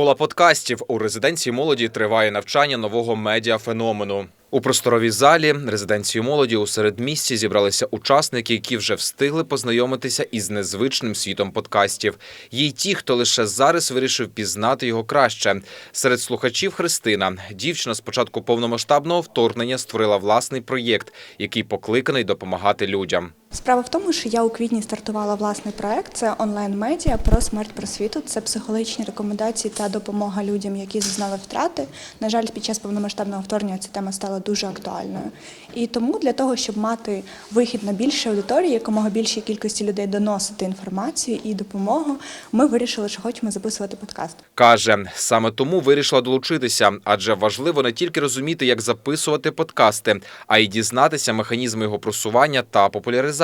Школа подкастів у резиденції молоді триває навчання нового медіафеномену. У просторовій залі резиденції молоді у середмісті зібралися учасники, які вже встигли познайомитися із незвичним світом подкастів. Є й ті, хто лише зараз вирішив пізнати його краще. Серед слухачів Христина дівчина з початку повномасштабного вторгнення створила власний проєкт, який покликаний допомагати людям. Справа в тому, що я у квітні стартувала власний проект. Це онлайн-медіа про смерть просвіту. Це психологічні рекомендації та допомога людям, які зазнали втрати. На жаль, під час повномасштабного вторгнення ця тема стала дуже актуальною. І тому для того, щоб мати вихід на більше аудиторії, якомога більшій кількості людей доносити інформацію і допомогу, ми вирішили, що хочемо записувати подкаст. Каже, саме тому вирішила долучитися, адже важливо не тільки розуміти, як записувати подкасти, а й дізнатися механізми його просування та популяризації.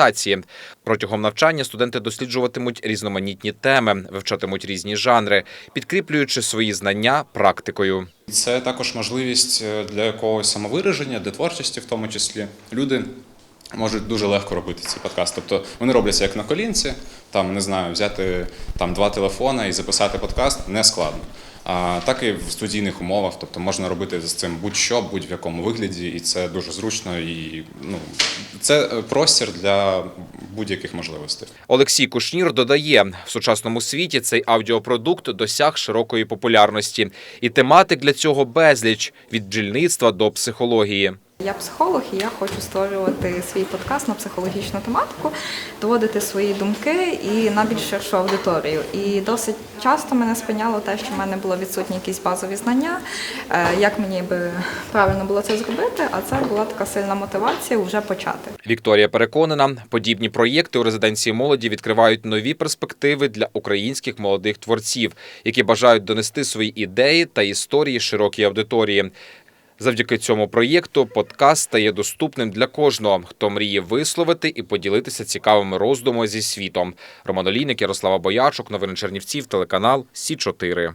Протягом навчання студенти досліджуватимуть різноманітні теми, вивчатимуть різні жанри, підкріплюючи свої знання практикою. Це також можливість е, для якогось самовираження, для творчості, в тому числі. Люди можуть дуже легко робити ці подкасти. Тобто вони робляться як на колінці, там не знаю, взяти там два телефони і записати подкаст не складно. Так і в студійних умовах, тобто можна робити з цим будь-що, будь-в якому вигляді, і це дуже зручно. І ну це е, простір для будь-яких можливостей. Олексій Кушнір додає, в сучасному світі цей аудіопродукт досяг широкої популярності, і тематик для цього безліч від бджільництва до психології. Я психолог, і я хочу створювати свій подкаст на психологічну тематику, доводити свої думки і на більш ширшу аудиторію. І досить часто мене спиняло те, що в мене було відсутні якісь базові знання, е, як мені би правильно було це зробити. А це була така сильна мотивація вже почати. Вікторія переконана, подібні проєкти у резиденції молоді відкривають нові перспективи для українських молодих творців, які бажають донести свої ідеї та історії широкій аудиторії. Завдяки цьому проєкту подкаст стає доступним для кожного, хто мріє висловити і поділитися цікавими роздумами зі світом. Роман Олійник, Ярослава Боячок, новини Чернівців, телеканал Сі 4